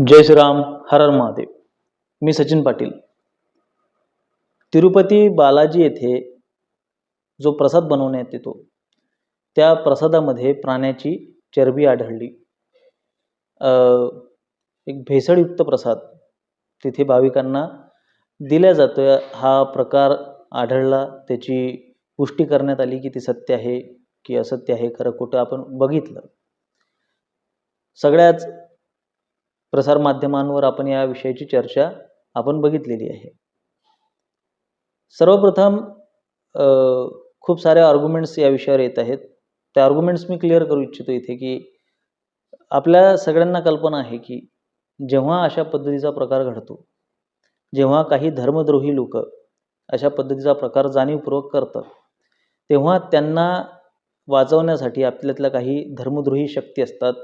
जय श्रीराम हर हर महादेव. मी सचिन पाटील. तिरुपती बालाजी येथे जो प्रसाद बनवण्यात येतो त्या प्रसादामध्ये प्राण्याची चरबी आढळली. एक भेसळयुक्त प्रसाद तिथे भाविकांना दिल्या जातो हा प्रकार आढळला त्याची पुष्टी करण्यात आली की ते सत्य आहे की असत्य आहे खरं खोटं आपण बघितलं. सगळ्याच प्रसारमाध्यमांवर आपण या विषयाची चर्चा आपण बघितलेली आहे. सर्वप्रथम खूप सारे आर्ग्युमेंट्स या विषयावर येत आहेत. त्या आर्ग्युमेंट्स मी क्लिअर करू इच्छितो इथे की आपल्या सगळ्यांना कल्पना आहे की जेव्हा अशा पद्धतीचा प्रकार घडतो जेव्हा काही धर्मद्रोही लोक अशा पद्धतीचा प्रकार जाणीवपूर्वक करतात तेव्हा त्यांना वाचवण्यासाठी आपल्यातल्या काही धर्मद्रोही शक्ती असतात.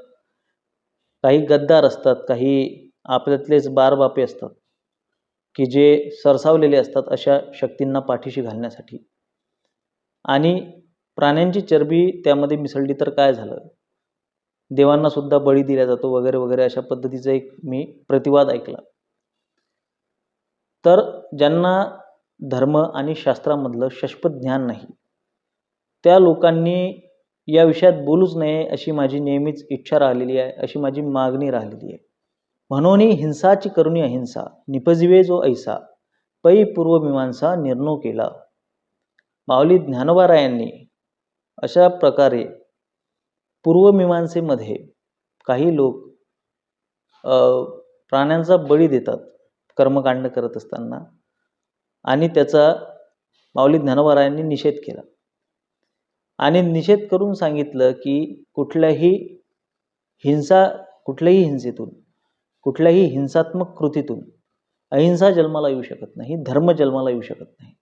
काही गद्दार असतात काही आपल्यातलेच बारबापे असतात की जे सरसावलेले असतात अशा शक्तींना पाठीशी घालण्यासाठी. आणि प्राण्यांची चरबी त्यामध्ये मिसळली तर काय झालं? देवांना सुद्धा बळी दिला जातो वगैरे वगैरे अशा पद्धतीचा एक मी प्रतिवाद ऐकला. तर ज्यांना धर्म आणि शास्त्रामधलं शश्वत ज्ञान नाही त्या लोकांनी या विषयात बोलूच नये अशी माझी नेहमीच इच्छा राहिलेली आहे अशी माझी मागणी राहिलेली आहे. म्हणून हिंसाची करुणी अहिंसा निपजिवे जो ऐसा पै पूर्वमीमांसा निर्णय केला. माऊली ज्ञानोबारायांनी अशा प्रकारे पूर्वमीमांसेमध्ये काही लोक प्राण्यांचा बळी देतात कर्मकांड करत असताना. आणि त्याचा माऊली ज्ञानोबारायांनी निषेध केला. आणि निषेध करून सांगितलं की कुठल्याही हिंसा कुठल्याही हिंसेतून कुठल्याही हिंसात्मक कृतीतून अहिंसा जन्माला येऊ शकत नाही धर्म जन्माला येऊ शकत नाही.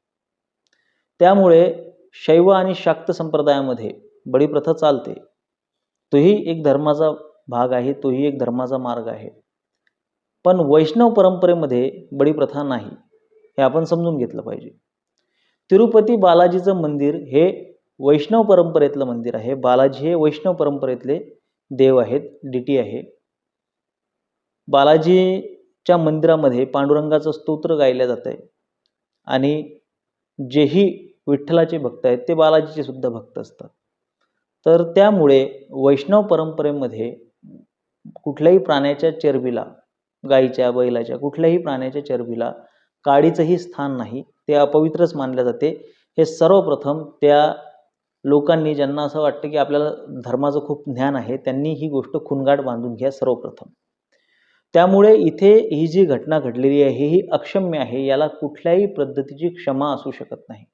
त्यामुळे शैव आणि शाक्त संप्रदायामध्ये बळीप्रथा चालते. तोही एक धर्माचा भाग आहे तोही एक धर्माचा मार्ग आहे. पण वैष्णव परंपरेमध्ये बळीप्रथा नाही हे आपण समजून घेतलं पाहिजे. तिरुपती बालाजीचं मंदिर हे वैष्णव परंपरेतलं मंदिर आहे. बालाजी हे वैष्णव परंपरेतले देव आहेत डीटी आहे. बालाजीच्या मंदिरामध्ये पांडुरंगाचं स्तोत्र गायलं जात आहे. आणि जेही विठ्ठलाचे भक्त आहेत ते बालाजीचे सुद्धा भक्त असतात. तर त्यामुळे वैष्णव परंपरेमध्ये कुठल्याही प्राण्याच्या चरबीला गाईच्या बैलाच्या कुठल्याही प्राण्याच्या चरबीला काडीचंही स्थान नाही. ते अपवित्रच मानले जाते. हे सर्वप्रथम त्या लोकांनी ज्यांना असं वाटतं की आपल्याला धर्माचं खूप ज्ञान आहे त्यांनी ही गोष्ट खुणगाठ बांधून घ्या सर्वप्रथम. त्यामुळे इथे ही जी घटना घडलेली आहे ही अक्षम्य आहे याला कुठल्याही पद्धतीची क्षमा असू शकत नाही.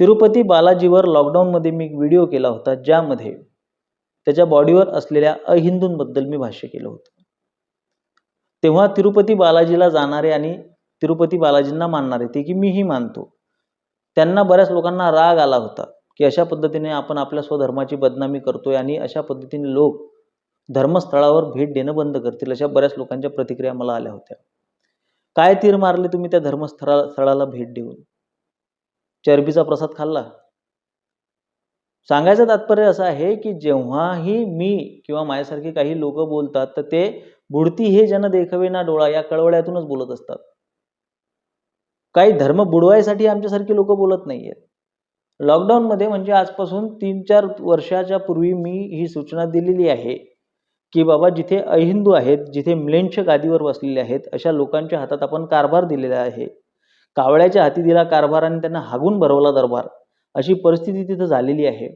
तिरुपती बालाजीवर लॉकडाऊनमध्ये मी एक व्हिडिओ केला होता ज्यामध्ये त्याच्या बॉडीवर असलेल्या अहिंदूंबद्दल मी भाष्य केलं होतं. तेव्हा तिरुपती बालाजीला जाणारे आणि तिरुपती बालाजींना मानणारे ते की मीही मानतो. त्यांना बऱ्याच लोकांना राग आला होता. की अशा पद्धतीने आपण आपल्या स्वधर्माची बदनामी करतोय आणि अशा पद्धतीने लोक धर्मस्थळावर भेट देणं बंद करतील अशा बऱ्याच लोकांच्या प्रतिक्रिया मला आल्या होत्या. काय तीर मारले तुम्ही त्या धर्मस्थळा स्थळाला भेट देऊन? चरबीचा प्रसाद खाल्ला? सांगायचं तात्पर्य असं आहे की जेव्हाही मी किंवा माझ्यासारखे काही लोक बोलतात तर ते बुडती हे जन देखवे ना डोळा या कळवळ्यातूनच बोलत असतात. काही धर्म बुडवायसाठी आमच्यासारखी लोक बोलत नाहीयेत. लॉकडाऊनमध्ये म्हणजे आजपासून तीन चार वर्षाच्या पूर्वी मी ही सूचना दिलेली आहे की बाबा जिथे अहिंदू आहेत जिथे म्लेंछ गादीवर बसलेले आहेत अशा लोकांच्या हातात आपण कारभार दिलेला आहे. कावळ्याच्या हाती दिला कारभार आणि त्यांना हागून भरवला दरबार. अशी परिस्थिती तिथं झालेली आहे.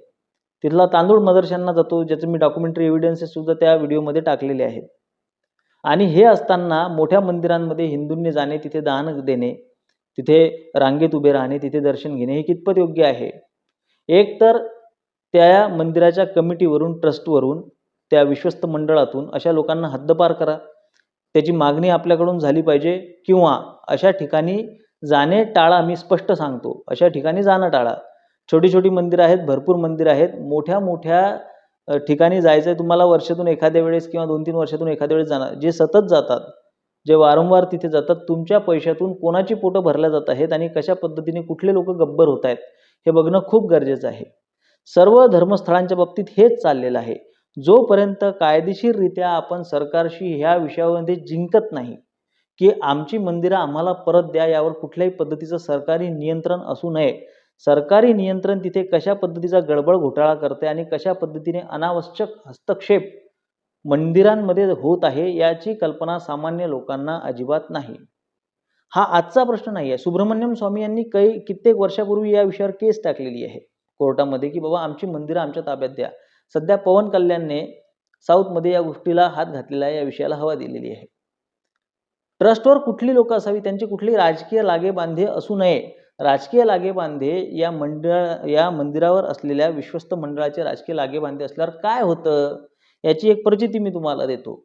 तिथला तांदूळ मदरशांना जातो ज्याचं मी डॉक्युमेंटरी एव्हिडन्सेस सुद्धा त्या व्हिडिओमध्ये टाकलेले आहेत. आणि हे असताना मोठ्या मंदिरांमध्ये हिंदूंनी जाणे तिथे दान देणे तिथे रांगेत उभे राहणे तिथे दर्शन घेणे हे कितपत योग्य आहे? एक तर त्या मंदिराच्या कमिटीवरून ट्रस्टवरून त्या विश्वस्त मंडळातून अशा लोकांना हद्दपार करा. त्याची मागणी आपल्याकडून झाली पाहिजे किंवा अशा ठिकाणी जाणे टाळा मी स्पष्ट सांगतो. अशा ठिकाणी जाणं टाळा. छोटी छोटी मंदिरं आहेत भरपूर मंदिरं आहेत. मोठ्या मोठ्या ठिकाणी जायचं आहे तुम्हाला वर्षातून एखाद्या वेळेस किंवा दोन तीन वर्षातून एखाद्या वेळेस जाणार जे सतत जातात जे वारंवार तिथे जातात तुमच्या पैशातून कोणाची पोटं भरल्या जात आहेत आणि कशा पद्धतीने कुठले लोक गब्बर होत आहेत हे बघणं खूप गरजेचं आहे. सर्व धर्मस्थळांच्या बाबतीत हेच चाललेलं आहे. जोपर्यंत कायदेशीररित्या आपण सरकारशी ह्या विषयामध्ये जिंकत नाही की आमची मंदिरं आम्हाला परत द्या यावर कुठल्याही पद्धतीचं सरकारी नियंत्रण असू नये. सरकारी नियंत्रण तिथे कशा पद्धतीचा गडबड घोटाळा करते आणि कशा पद्धतीने अनावश्यक हस्तक्षेप मंदिरांमध्ये होत आहे याची कल्पना सामान्य लोकांना अजिबात नाही. हा आजचा प्रश्न नाही आहे. सुब्रमण्यम स्वामी यांनी काही कित्येक वर्षापूर्वी या विषयावर केस टाकलेली आहे. कोर्टामध्ये की बाबा आमची मंदिरं आमच्या ताब्यात द्या. सध्या पवन कल्याणने साऊथमध्ये या गोष्टीला हात घातलेला आहे या विषयाला हवा दिलेली आहे. ट्रस्टवर कुठली लोक असावी? त्यांची कुठली राजकीय लागेबांधे असू नये. राजकीय लागेबांधे या मंडळ या मंदिरावर असलेल्या विश्वस्त मंडळाचे राजकीय लागेबांधे असल्यावर काय होतं? याची एक प्रचिती मी तुम्हाला देतो.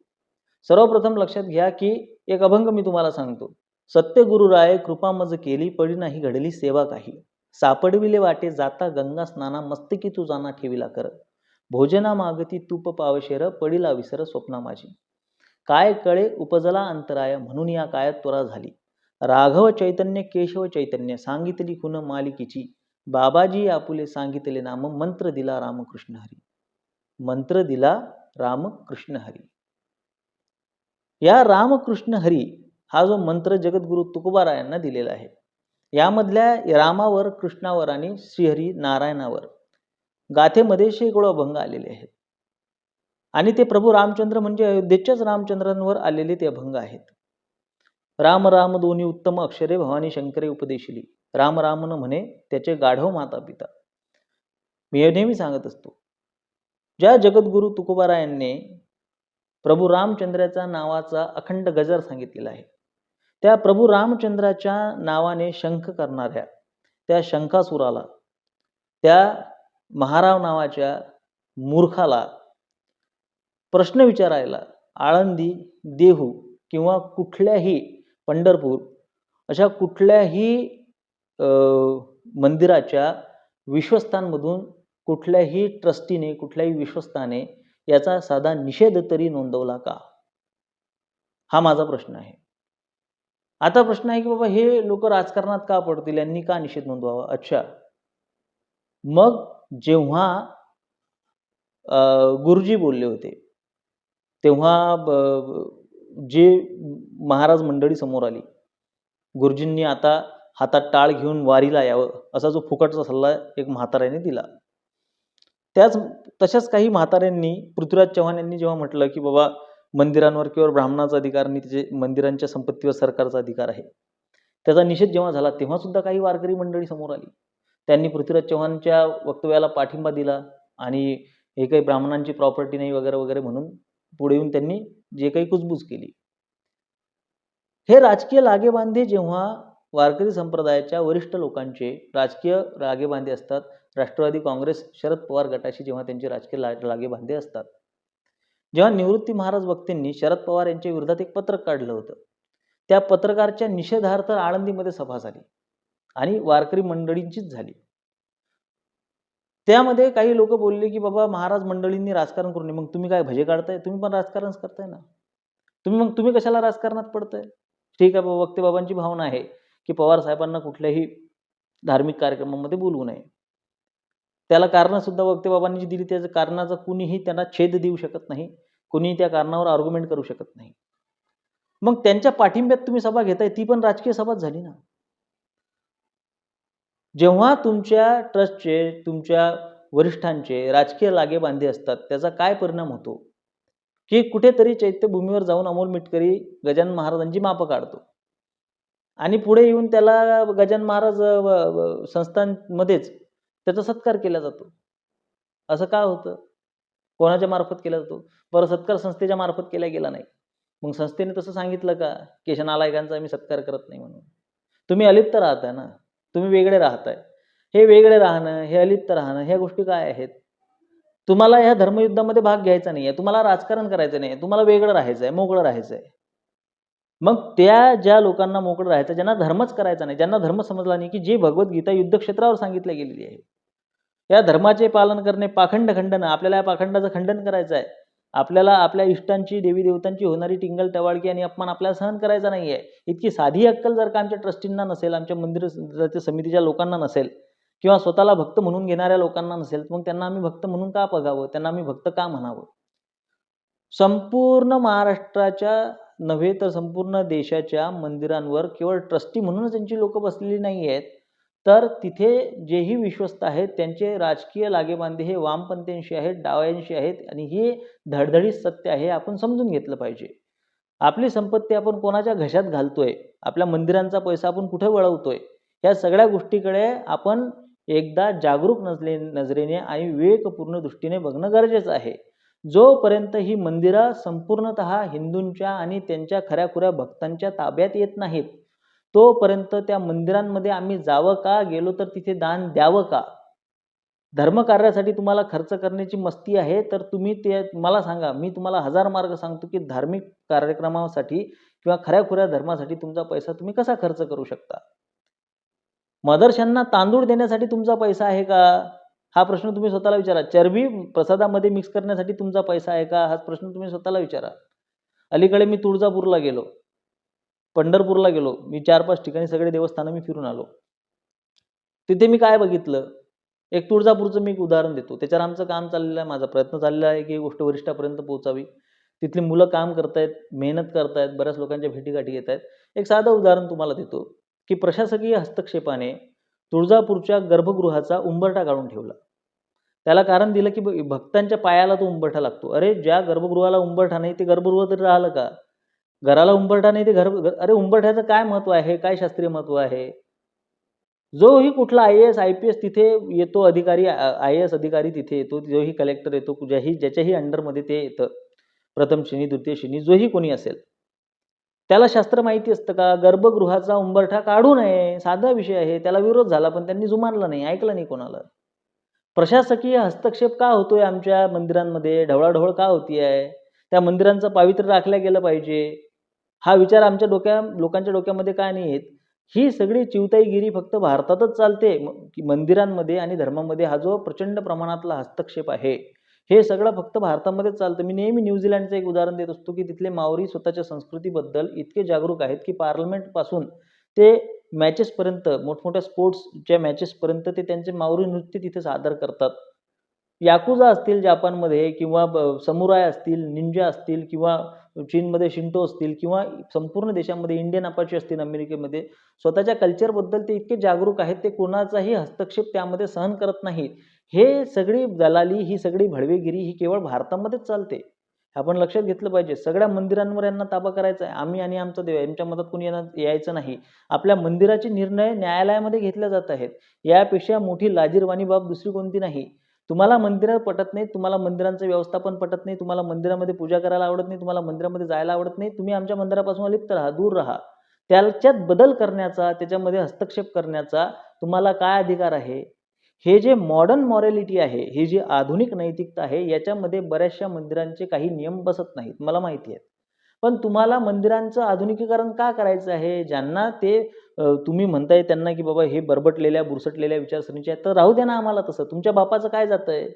सर्वप्रथम लक्षात घ्या की एक अभंग मी तुम्हाला सांगतो. सत्य गुरुराय कृपा मज केली पडी नाही घडली सेवा काही. सापडविले वाटे जाता गंगा स्नाना मस्तकी तू जाना ठेविला कर. भोजना मागती तूप पावशेर पडिला विसर स्वप्ना माझी. काय कळे उपजला अंतराय म्हणून या कायात त्वरा झाली. राघव चैतन्य केशव चैतन्य सांगितली खुन मालिकीची. बाबाजी आपुले सांगितले नाम मंत्र दिला रामकृष्ण हरी. मंत्र दिला रामकृष्ण हरी. या रामकृष्ण हरी हा जो मंत्र जगद्गुरु तुकोबारायांना दिलेला आहे. यामधल्या रामावर कृष्णावर आणि श्रीहरी नारायणावर गाथेमध्ये शेकडो अभंग आलेले आहेत. आणि ते प्रभू रामचंद्र म्हणजे अयोध्येच्याच रामचंद्रांवर आलेले ते अभंग आहेत. राम राम दोन्ही उत्तम अक्षरे भवानी शंकरे उपदेशिली. राम रामन म्हणे त्याचे गाढव माता पिता. मी नेहमी सांगत असतो ज्या जगद्गुरु तुकोबारायांनी प्रभू रामचंद्राच्या नावाचा अखंड गजर सांगितलेला आहे त्या प्रभू रामचंद्राच्या नावाने शंख करणाऱ्या त्या शंखासुराला त्या महाराव नावाच्या मूर्खाला प्रश्न विचारायला आळंदी देहू किंवा कुठल्याही पंढरपूर अशा कुठल्याही मंदिराच्या विश्वस्तांमधून कुठल्याही ट्रस्टीने कुठल्याही विश्वस्ताने याचा साधा निषेध तरी नोंदवला का? हा माझा प्रश्न आहे. आता प्रश्न आहे की बाबा हे लोक राजकारणात का पडतील? यांनी का निषेध नोंदवावा? अच्छा. मग जेव्हा गुरुजी बोलले होते तेव्हा जे महाराज मंडळी समोर आली गुरुजींनी आता हातात टाळ घेऊन वारीला यावं असा जो फुकटचा सल्ला एक म्हाताऱ्याने दिला. त्याच तशाच काही म्हाताऱ्यांनी पृथ्वीराज चव्हाण यांनी जेव्हा म्हटलं की बाबा मंदिरांवर किंवा ब्राह्मणाचा अधिकार आणि त्याचे मंदिरांच्या संपत्तीवर सरकारचा अधिकार आहे. त्याचा निषेध जेव्हा झाला तेव्हा सुद्धा काही वारकरी मंडळी समोर आली. त्यांनी पृथ्वीराज चव्हाणच्या वक्तव्याला पाठिंबा दिला आणि हे काही ब्राह्मणांची प्रॉपर्टी नाही वगैरे वगैरे म्हणून पुढे येऊन त्यांनी जे काही कुजबूज केली. हे राजकीय लागेबांधे जेव्हा वारकरी संप्रदायाच्या वरिष्ठ लोकांचे राजकीय लागेबांधे असतात राष्ट्रवादी काँग्रेस शरद पवार गटाशी जेव्हा त्यांचे राजकीय ला लागेबांधे असतात. जेव्हा निवृत्ती महाराज वक्तींनी शरद पवार यांच्या विरोधात एक पत्रक काढलं होतं त्या पत्रकारच्या निषेधार्थ आळंदीमध्ये सभा झाली आणि वारकरी मंडळींचीच झाली. त्यामध्ये काही लोक बोलले की बाबा महाराज मंडळींनी राजकारण करू नये. मग तुम्ही काय भजे काढताय? तुम्ही पण राजकारणच करताय ना. तुम्ही मग तुम्ही कशाला राजकारणात पडताय? ठीक आहे बाबा वक्ते बाबांची भावना आहे की पवार साहेबांना कुठल्याही धार्मिक कार्यक्रमामध्ये बोलवू नये. त्याला कारणंसुद्धा वक्ते बाबांनी जी दिली त्याचं कारणाचा कुणीही त्यांना छेद देऊ शकत नाही. कुणीही त्या कारणावर आर्ग्युमेंट करू शकत नाही. मग त्यांच्या पाठिंब्यात तुम्ही सभा घेताय ती पण राजकीय सभाच झाली ना? जेव्हा तुमच्या ट्रस्टचे तुमच्या वरिष्ठांचे राजकीय लागेबांधे असतात त्याचा काय परिणाम होतो? की कुठेतरी चैत्यभूमीवर जाऊन अमोल मिटकरी गजानन महाराजांची मापं काढतो. आणि पुढे येऊन त्याला गजानन महाराज संस्थांमध्येच त्याचा सत्कार केला जातो. असं का होतं? कोणाच्या मार्फत केला जातो? बरं सत्कार संस्थेच्या मार्फत केला गेला नाही. मग संस्थेने तसं सांगितलं का? केश नालायकांचा आम्ही सत्कार करत नाही म्हणून. तुम्ही अलिप्त राहताय ना? तुम्ही वेगळे राहताय. हे वेगळे राहणं हे अलिप्त राहणं ह्या गोष्टी काय आहेत? तुम्हाला ह्या धर्मयुद्धामध्ये भाग घ्यायचा नाही आहे तुम्हाला राजकारण करायचं नाही तुम्हाला वेगळं राहायचं आहे मोकळं राहायचं आहे मग त्या ज्या लोकांना मोकळं राहायचं ज्यांना धर्मच करायचा नाही ज्यांना धर्म समजला नाही की जी भगवद्गीता युद्धक्षेत्रावर सांगितल्या गेलेली आहे. या धर्माचे पालन करणे पाखंड खंडन आपल्याला या पाखंडाचं खंडन करायचं आहे. आपल्याला आपल्या इष्टांची देवी देवतांची होणारी टिंगल टवाळकी आणि अपमान आपल्याला सहन करायचा नाही आहे इतकी साधी अक्कल जर का आमच्या ट्रस्टींना नसेल आमच्या मंदिर समितीच्या लोकांना नसेल किंवा स्वतःला भक्त म्हणून घेणाऱ्या लोकांना नसेल मग त्यांना आम्ही भक्त म्हणून का बघावं त्यांना आम्ही भक्त का म्हणावं? संपूर्ण महाराष्ट्राच्या नव्हे तर संपूर्ण देशाच्या मंदिरांवर केवळ ट्रस्टी म्हणूनच त्यांची लोक बसलेली नाही आहेत तर तिथे जेही विश्वस्त आहेत त्यांचे राजकीय लागेबांधे हे वामपंथ्यांशी आहेत डाव्यांशी आहेत आणि हे धडधडीत सत्य आहे आपण समजून घेतलं पाहिजे. आपली संपत्ती आपण कोणाच्या घशात घालतोय? आपल्या मंदिरांचा पैसा आपण कुठे वळवतोय? या सगळ्या गोष्टीकडे आपण एकदा जागरूक नजले नजरेने आणि विवेकपूर्ण दृष्टीने बघणं गरजेचं आहे. जोपर्यंत ही मंदिरं संपूर्णत हिंदूंच्या आणि त्यांच्या खऱ्याखुऱ्या भक्तांच्या ताब्यात येत नाहीत तोपर्यंत त्या मंदिरांमध्ये आम्ही जावं का? गेलो तर तिथे दान द्यावं का? धर्मकार्यासाठी तुम्हाला खर्च करण्याची मस्ती आहे तर तुम्ही ते मला सांगा. मी तुम्हाला हजार मार्ग सांगतो की धार्मिक कार्यक्रमासाठी किंवा खऱ्याखुऱ्या धर्मासाठी तुमचा पैसा तुम्ही कसा खर्च करू शकता? मदरशांना तांदूळ देण्यासाठी तुमचा पैसा आहे का? हा प्रश्न तुम्ही स्वतःला विचारा. चरबी प्रसादामध्ये मिक्स करण्यासाठी तुमचा पैसा आहे का? हा प्रश्न तुम्ही स्वतःला विचारा. अलीकडे मी तुळजापूरला गेलो. पंढरपूरला गेलो. मी चार पाच ठिकाणी सगळे देवस्थानं मी फिरून आलो. तिथे मी काय बघितलं? एक तुळजापूरचं मी एक उदाहरण देतो. त्याच्यावर आमचं काम चाललेलं आहे माझा प्रयत्न चाललेला आहे की ही गोष्ट वरिष्ठापर्यंत पोहोचावी. तिथली मुलं काम करतायत मेहनत करतायत बऱ्याच लोकांच्या भेटीगाठी येत आहेत एक साधं उदाहरण तुम्हाला देतो की प्रशासकीय हस्तक्षेपाने तुळजापूरच्या गर्भगृहाचा उंबरठा काढून ठेवला. त्याला कारण दिलं की भक्तांच्या पायाला तो उंबरठा लागतो. अरे ज्या गर्भगृहाला उंबरठा नाही ते गर्भगृह तरी राहिलं का? घराला उंबरठा नाही ते घर अरे उंबरठ्याचं काय महत्त्व आहे? काय शास्त्रीय महत्त्व आहे? जोही कुठला I S I P S तिथे येतो अधिकारी आय एस अधिकारी तिथे येतो जोही कलेक्टर येतो ज्याही ज्याच्याही अंडरमध्ये ते येतं. प्रथम श्रेणी द्वितीय श्रेणी जोही कोणी असेल. त्याला शास्त्र माहिती असतं का? गर्भगृहाचा उंबरठा काढू नये साधा विषय आहे त्याला विरोध झाला पण त्यांनी जुमानला नाही ऐकलं नाही कोणाला. प्रशासकीय हस्तक्षेप का होतोय आमच्या मंदिरांमध्ये? ढवळाढवळ का होती आहे त्या मंदिरांचं पावित्र्य राखलं गेलं पाहिजे. हा विचार आमच्या डोक्या लोकांच्या डोक्यामध्ये काय नाही येत? ही सगळी चिवताईगिरी फक्त भारतातच चालते म- मंदिरांमध्ये आणि धर्मामध्ये हा जो प्रचंड प्रमाणातला हस्तक्षेप आहे हे सगळं फक्त भारतामध्येच चालतं. मी नेहमी न्यूझीलंडचं एक उदाहरण देत असतो की तिथले मावरी स्वतःच्या संस्कृतीबद्दल इतके जागरूक आहेत की पार्लमेंटपासून ते मॅचेसपर्यंत मोठमोठ्या स्पोर्ट्सच्या मॅचेसपर्यंत ते त्यांचे मावरी नृत्य तिथे सादर करतात. याकुजा असतील जापानमध्ये किंवा ब- समुराय असतील निंजा असतील किंवा चीनमध्ये शिंटो असतील किंवा संपूर्ण देशामध्ये इंडियन अपाची असतील अमेरिकेमध्ये स्वतःच्या कल्चरबद्दल ते इतके जागरूक आहेत ते कोणाचाही हस्तक्षेप त्यामध्ये सहन करत नाहीत. हे सगळी दलाली ही सगळी भडवेगिरी ही केवळ भारतामध्येच चालते. आपण लक्षात घेतलं पाहिजे सगळ्या मंदिरांवर यांना ताबा करायचा आहे. आम्ही आणि आमचा देव यांच्या मदत कोणी यांना यायचं नाही. आपल्या मंदिराचे निर्णय न्यायालयामध्ये घेतले जात आहेत. यापेक्षा मोठी लाजीरवाणी बाब दुसरी कोणती नाही. तुम्हाला मंदिरं पटत नाही तुम्हाला मंदिरांचं व्यवस्थापन पटत नाही तुम्हाला मंदिरामध्ये पूजा करायला आवडत नाही तुम्हाला मंदिरामध्ये जायला आवडत नाही तुम्ही आमच्या मंदिरापासून लिप्त राहा दूर राहा. त्याच्यात बदल करण्याचा त्याच्यामध्ये हस्तक्षेप करण्याचा तुम्हाला काय अधिकार आहे? हे जे मॉडर्न मॉरॅलिटी आहे ही जी आधुनिक नैतिकता आहे याच्यामध्ये बऱ्याचशा मंदिरांचे काही नियम बसत नाहीत मला माहिती आहे. पण तुम्हाला मंदिरांचं आधुनिकीकरण का करायचं आहे? ज्यांना ते तुम्ही म्हणताय त्यांना की बाबा हे बरबटलेल्या बुरसटलेल्या विचारसरणीचे आहेत. तर राहू द्या ना आम्हाला तसं. तुमच्या बापाचं काय जातंय?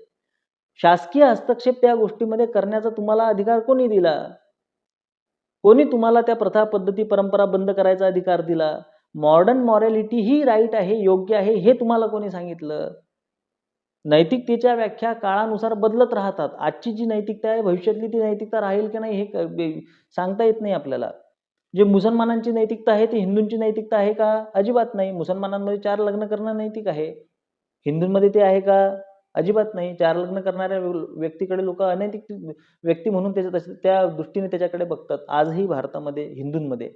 शासकीय हस्तक्षेप त्या गोष्टीमध्ये करण्याचा तुम्हाला अधिकार कोणी दिला? कोणी तुम्हाला त्या प्रथा पद्धती परंपरा बंद करायचा अधिकार दिला? मॉडर्न मॉरॅलिटी ही राईट आहे योग्य आहे हे तुम्हाला कोणी सांगितलं? नैतिकतेच्या व्याख्या काळानुसार बदलत राहतात. आजची जी नैतिकता आहे भविष्यातली ती नैतिकता राहील की नाही हे सांगता येत नाही आपल्याला. जे मुसलमानांची नैतिकता आहे ती हिंदूंची नैतिकता आहे का? अजिबात नाही. मुसलमानांमध्ये चार लग्न करणं नैतिक आहे. हिंदूंमध्ये ते आहे का? अजिबात नाही. चार लग्न करणाऱ्या व्यक्तीकडे लोक अनैतिक व्यक्ती म्हणून त्याच्या तसे- त्या दृष्टीने त्याच्याकडे बघतात. आजही भारतामध्ये हिंदूंमध्ये.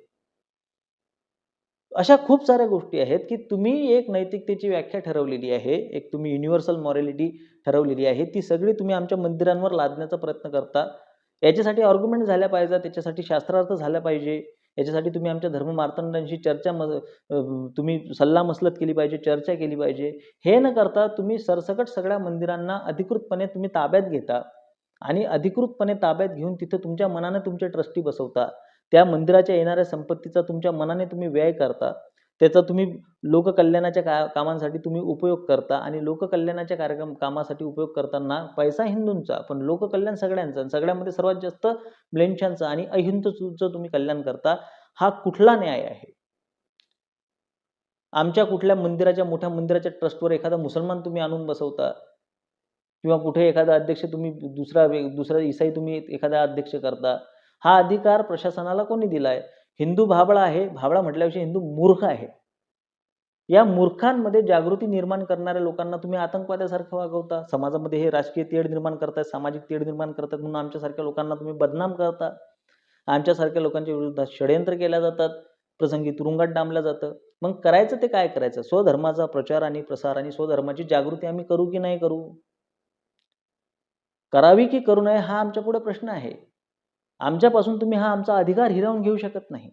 अशा खूप साऱ्या गोष्टी आहेत की तुम्ही एक नैतिकतेची व्याख्या ठरवलेली आहे एक तुम्ही युनिव्हर्सल मॉरॅलिटी ठरवलेली आहे ती सगळी तुम्ही आमच्या मंदिरांवर लादण्याचा प्रयत्न करता. याच्यासाठी ऑर्ग्युमेंट झाल्या पाहिजे त्याच्यासाठी शास्त्रार्थ झाला पाहिजे. याच्यासाठी तुम्ही आमच्या धर्म मार्तंडांशी चर्चा म तुम्ही सल्लामसलत केली पाहिजे चर्चा केली पाहिजे. हे न करता तुम्ही सरसकट सगळ्या मंदिरांना अधिकृतपणे तुम्ही ताब्यात घेता आणि अधिकृतपणे ताब्यात घेऊन तिथं तुमच्या मनाने तुमचे ट्रस्टी बसवता. त्या मंदिराच्या येणाऱ्या संपत्तीचा तुमच्या मनाने तुम्ही व्यय करता. त्याचा तुम्ही लोककल्याणाच्या का कामांसाठी तुम्ही उपयोग करता आणि लोककल्याणाच्या कार्यक्रम कामासाठी उपयोग करताना पैसा हिंदूंचा पण लोककल्याण सगळ्यांचा आणि सगळ्यामध्ये सर्वात जास्त म्लेंछांचं आणि अहिंदूचं तुम्ही कल्याण करता हा कुठला न्याय आहे? आमच्या कुठल्या मंदिराच्या मोठ्या मंदिराच्या ट्रस्टवर एखादा मुसलमान तुम्ही आणून बसवता? किंवा कुठे एखादा अध्यक्ष तुम्ही दुसरा दुसरा इसाई तुम्ही एखादा अध्यक्ष करता? हा अधिकार प्रशासनाला कोणी दिलाय? हिंदू भाबळा आहे भाबळा म्हटल्याविषयी हिंदू मूर्ख आहे. या मूर्खांमध्ये जागृती निर्माण करणाऱ्या लोकांना तुम्ही आतंकवाद्यासारखं वागवता समाजामध्ये हे राजकीय तेढ निर्माण करतायत सामाजिक तेढ निर्माण करतात म्हणून आमच्यासारख्या लोकांना तुम्ही बदनाम करता. आमच्यासारख्या लोकांच्या विरोधात षडयंत्र केल्या जातात प्रसंगी तुरुंगात डांबलं जातं. मग करायचं ते काय करायचं? स्वधर्माचा प्रचार आणि प्रसार आणि स्वधर्माची जागृती आम्ही करू की नाही करू? करावी की करू नये हा आमच्या पुढे प्रश्न आहे. आमच्यापासून तुम्ही हा आमचा अधिकार हिरावून घेऊ शकत नाही.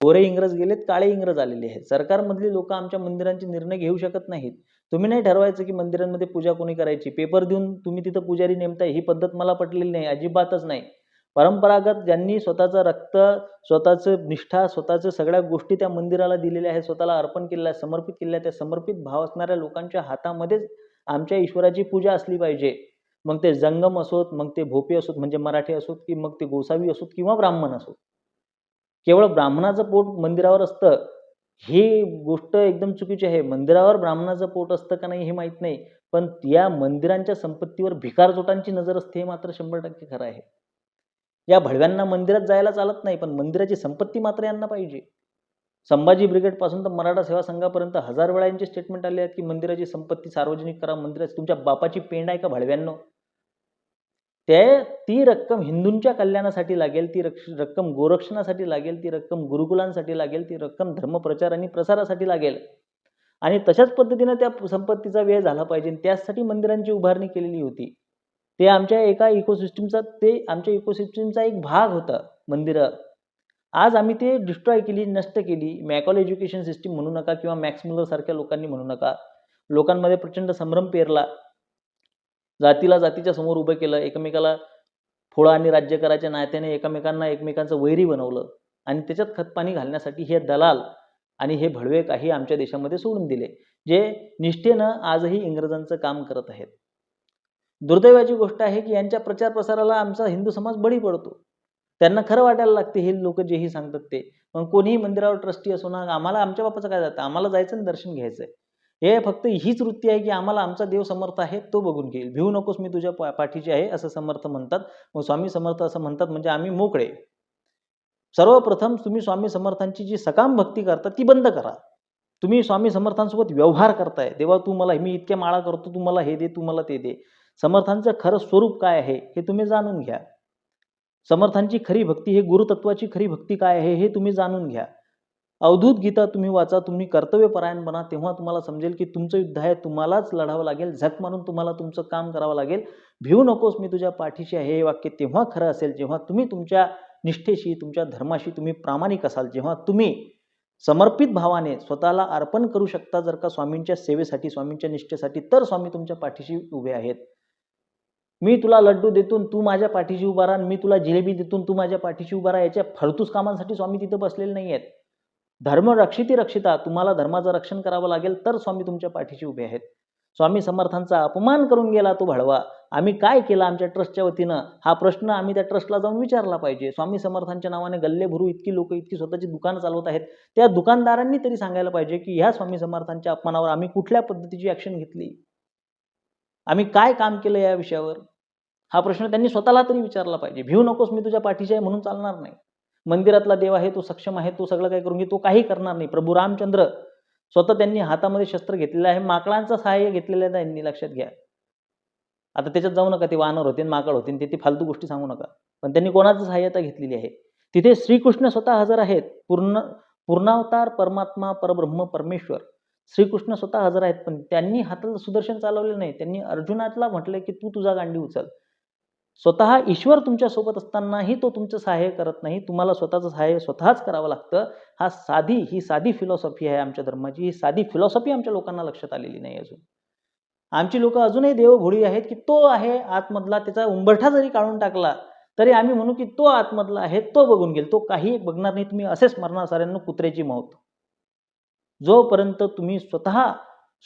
गोरे इंग्रज गेलेत काळे इंग्रज आलेले आहेत. सरकारमधली लोक आमच्या मंदिरांचे निर्णय घेऊ शकत नाहीत. तुम्ही नाही ठरवायचं की मंदिरांमध्ये पूजा कोणी करायची? पेपर देऊन तुम्ही तिथं पुजारी नेमताय ही पद्धत मला पटलेली नाही अजिबातच नाही. परंपरागत ज्यांनी स्वतःचं रक्त स्वतःचं निष्ठा स्वतःचं सगळ्या गोष्टी त्या मंदिराला दिलेल्या आहेत स्वतःला अर्पण केलेलं आहे समर्पित केलेल्या त्या समर्पित भाव असणाऱ्या लोकांच्या हातामध्येच आमच्या ईश्वराची पूजा असली पाहिजे. मग ते जंगम असोत मग ते भोपे असोत म्हणजे मराठी असोत की मग ते गोसावी असोत किंवा ब्राह्मण असोत. केवळ ब्राह्मणाचं पोट मंदिरावर असतं ही गोष्ट एकदम चुकीची आहे. मंदिरावर ब्राह्मणाचं पोट असतं का नाही हे माहीत नाही पण या मंदिरांच्या संपत्तीवर भिकारचोटांची नजर असते हे मात्र शंभर टक्के खरं आहे. या भडव्यांना मंदिरात जायला चालत नाही पण मंदिराची संपत्ती मात्र यांना पाहिजे. संभाजी ब्रिगेडपासून तर मराठा सेवा संघापर्यंत हजार वेळा यांचे स्टेटमेंट आले आहेत की मंदिराची संपत्ती सार्वजनिक करा मंदिराची तुमच्या बापाची पेंड आहे का भडव्यांनो? ते ती रक्कम हिंदूंच्या कल्याणासाठी लागेल ती रक्ष रक्कम गोरक्षणासाठी लागेल ती रक्कम गुरुकुलांसाठी लागेल ती रक्कम धर्मप्रचार आणि प्रसारासाठी लागेल. आणि तशाच पद्धतीनं त्या संपत्तीचा व्यय झाला पाहिजे त्यासाठी मंदिरांची उभारणी केलेली होती. ते आमच्या एका इकोसिस्टमचा ते आमच्या इकोसिस्टमचा एक भाग होता मंदिरं. आज आम्ही ते डिस्ट्रॉय केली नष्ट केली. मॅकॉल एज्युकेशन सिस्टीम म्हणू नका किंवा मॅक्स मुलर सारख्या लोकांनी म्हणू नका. लोकांमध्ये प्रचंड संभ्रम पेरला. जातीला जातीच्या समोर उभं केलं. एकमेकाला फोळा आणि राज्य करायच्या नात्याने एकमेकांना एकमेकांचं वैरी बनवलं. आणि त्याच्यात खतपाणी घालण्यासाठी हे दलाल आणि हे भडवे काही आमच्या देशामध्ये सोडून दिले. जे निष्ठेनं आजही इंग्रजांचं काम करत आहेत. दुर्दैवाची गोष्ट आहे की यांच्या प्रचार प्रसाराला आमचा हिंदू समाज बळी पडतो. त्यांना खरं वाटायला लागते हे लोक जेही सांगतात ते. मग कोणीही मंदिरावर ट्रस्टी असो ना आम्हाला आमच्या बापाचं काय जातं? आम्हाला जायचं आणि दर्शन घ्यायचंय. हे फक्त हीच वृत्ती आहे की आम्हाला आमचा देव समर्थ आहे तो बघून घेईल. भिवू नकोस मी तुझ्या पा- पाठीची आहे असं समर्थ म्हणतात. मग स्वामी समर्थ असं म्हणतात म्हणजे आम्ही मोकळे. सर्वप्रथम तुम्ही स्वामी समर्थांची जी सकाम भक्ती करता ती बंद करा. तुम्ही स्वामी समर्थांसोबत व्यवहार करताय. देवा तू मला मी इतक्या माळा करतो तू मला हे दे तू मला ते दे. समर्थांचं खरं स्वरूप काय आहे हे तुम्ही जाणून घ्या. समर्थांची खरी भक्ती हे गुरुतत्वाची खरी भक्ती काय आहे हे तुम्ही जाणून घ्या. अवधूत गीता तुम्ही वाचा तुम्ही कर्तव्यपरायण बना तेव्हा तुम्हाला समजेल की तुमचं युद्ध आहे तुम्हालाच लढावं लागेल झक मारून तुम्हाला तुमचं काम करावं लागेल. भिवू नकोस मी तुझ्या पाठीशी आहे हे वाक्य तेव्हा खरं असेल जेव्हा तुम्ही तुमच्या निष्ठेशी तुमच्या धर्माशी तुम्ही प्रामाणिक असाल जेव्हा तुम्ही समर्पित भावाने स्वतःला अर्पण करू शकता जर का स्वामींच्या सेवेसाठी स्वामींच्या निष्ठेसाठी तर स्वामी तुमच्या पाठीशी उभे आहेत. मी तुला लड्डू देतून तू माझ्या पाठीशी उभा राहा आणि मी तुला जिलेबी देतून तू माझ्या पाठीशी उभा राहा याच्या फळतूस कामांसाठी स्वामी तिथं बसलेले नाही आहेत धर्म रक्षिती रक्षिता तुम्हाला धर्माचं रक्षण करावं लागेल तर स्वामी तुमच्या पाठीशी उभे आहेत. स्वामी समर्थांचा अपमान करून गेला तो भडवा. आम्ही काय केलं आमच्या ट्रस्टच्या वतीनं? हा प्रश्न आम्ही त्या ट्रस्टला जाऊन विचारला पाहिजे. स्वामी समर्थांच्या नावाने गल्ले भरू इतकी लोक इतकी स्वतःची दुकानं चालवत आहेत. त्या दुकानदारांनी तरी सांगायला पाहिजे की ह्या स्वामी समर्थांच्या अपमानावर आम्ही कुठल्या पद्धतीची ॲक्शन घेतली? आम्ही काय काम केलं या विषयावर? हा प्रश्न त्यांनी स्वतःला तरी विचारला पाहिजे. भिवू नकोस मी तुझ्या पाठीशी आहे म्हणून चालणार नाही. मंदिरातला देव आहे तो सक्षम आहे तो सगळं काय करून घे तो काही करणार नाही. प्रभू रामचंद्र स्वतः त्यांनी हातामध्ये शस्त्र घेतलेलं आहे माकडांचं सहाय्य घेतलेलं आहे त्यांनी लक्षात घ्या. आता त्याच्यात जाऊ नका ते वानर होते माकड होते ते ती फालतू गोष्टी सांगू नका. पण त्यांनी कोणाचं सहाय्यता घेतलेली आहे? तिथे श्रीकृष्ण स्वतः हजर आहेत. पूर्ण पूर्णावतार परमात्मा परब्रह्म परमेश्वर. श्रीकृष्ण स्वतः हजर आहेत पण त्यांनी हातात सुदर्शन चालवले नाही. त्यांनी अर्जुनातला म्हटलं की तू तुझा गांडी उचल. स्वतः ईश्वर तुमच्यासोबत असतानाही तो तुमचं सहाय्य करत नाही. तुम्हाला स्वतःचं सहाय्य स्वतःच करावं लागतं. हा साधी ही साधी फिलॉसॉफी आहे आमच्या धर्माची. ही साधी फिलॉसॉफी आमच्या लोकांना लक्षात आलेली नाही अजून. आमची लोक अजूनही देवभोळी आहेत की तो आहे आतमधला त्याचा उंबरठा जरी काढून टाकला तरी आम्ही म्हणू की तो आतमधला आहे तो बघून घेईल. तो काही बघणार नाही. तुम्ही असेच मरणार साऱ्यांना कुत्र्याची मौत. जोपर्यंत तुम्ही स्वतः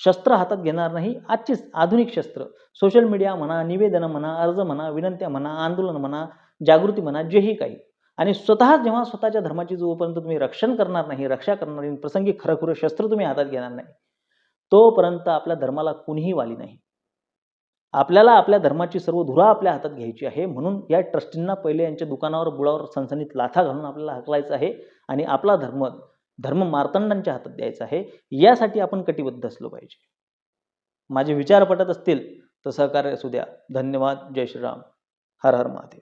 शस्त्र हातात घेणार नाही आजचीच आधुनिक शस्त्र. सोशल मीडिया म्हणा निवेदनं म्हणा अर्ज म्हणा विनंत्या म्हणा आंदोलन म्हणा जागृती म्हणा जेही काही. आणि स्वतः जेव्हा स्वतःच्या धर्माची जोपर्यंत तुम्ही रक्षण करणार नाही रक्षा करणार नाही प्रसंगी खरंखुरं शस्त्र तुम्ही हातात घेणार नाही तोपर्यंत आपल्या धर्माला कुणीही वाली नाही. आपल्याला आपल्या धर्माची सर्व धुरा आपल्या हातात घ्यायची आहे म्हणून या ट्रस्टींना पहिले यांच्या दुकानावर बुडावर सणसणीत लाथा घालून आपल्याला हकलायचं आहे. आणि आपला धर्म धर्म मार्तंडांच्या हातात द्यायचा आहे यासाठी आपण कटिबद्ध असलो पाहिजे. माझे विचार पटत असतील तर सहकार्य असू द्या. धन्यवाद. जय श्रीराम. हर हर महादेव.